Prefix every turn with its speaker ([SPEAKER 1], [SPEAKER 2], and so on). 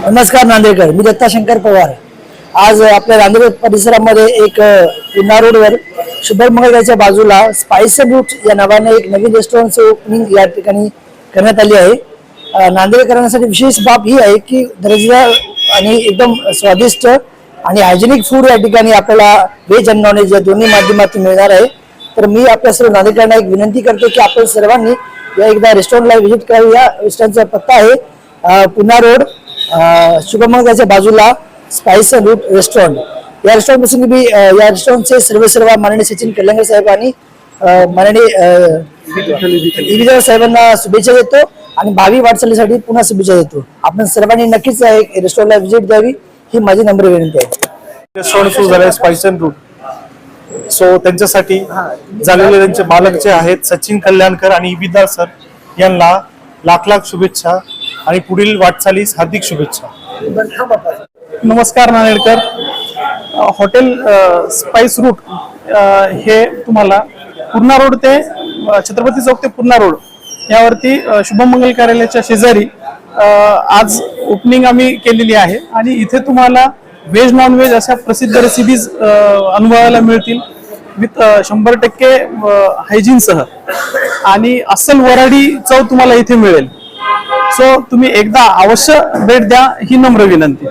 [SPEAKER 1] नमस्कार नांदेडकर मी दत्ताशंकर पवार. आज आपल्या नांदेड परिसरामध्ये एक पुन्हा रोडवर शुभमंगलच्या बाजूला स्पाइस रूट या नावाने एक नवीन रेस्टॉरंटचं ओपनिंग या ठिकाणी करण्यात आली आहे. नांदेडकरांसाठी विशेष बाब ही आहे की दर्जेदार आणि एकदम स्वादिष्ट आणि हायजेनिक फूड या ठिकाणी आपल्याला व्हेज आणि नॉनव्हेज या दोन्ही माध्यमातून मिळणार आहे. तर मी आपल्या सर्व नांदेडकरांना एक विनंती करतो की आपण सर्वांनी या एकदा रेस्टॉरंटला व्हिजिट करावी. या रेस्टॉरंटचा पत्ता आहे पुन्हा रोड शुभमंगळाच्या बाजूला स्पाइस रूट रेस्टॉरंट या रेस्टॉरंटपासून मी या रेस्टॉरंटचे सर्व सर्व माननीय सचिन कल्याणकर साहेब आणि माननीय साहेबांना शुभेच्छा देतो आणि भावी वाटचालीसाठी पुन्हा शुभेच्छा देतो. आपण सर्वांनी नक्कीच रेस्टॉरंटला व्हिजिट द्यावी ही माझी नम्र विनंती आहे.
[SPEAKER 2] रेस्टॉरंट सुरू झाले स्पाइस अँड रूट सो त्यांच्यासाठी झालेले त्यांचे मालक जे आहेत सचिन कल्याणकर आणि इबिदार सर यांना लाख लाख शुभेच्छा. आणि पुढील वाटचालीस हार्दिक शुभेच्छा.
[SPEAKER 3] नमस्कार नांदेडकर. हॉटेल स्पाइस रूट हे तुम्हाला पूर्णा रोड ते छत्रपती चौक ते पूर्णा रोड यावरती शुभमंगल शुभम मंगल कार्यालयाच्या शेजारी आज ओपनिंग आम्ही केलेली आहे. आणि इथे तुम्हाला व्हेज नॉनव्हेज अशा प्रसिद्ध रेसिपीज अनुभवायला मिळतील. विथ शंभर टक्के हायजीनसह आणि अस्सल वराडी चव तुम्हाला इथे मिळेल. सो तुम्ही एकदा अवश्य भेट द्या ही नम्र विनंती.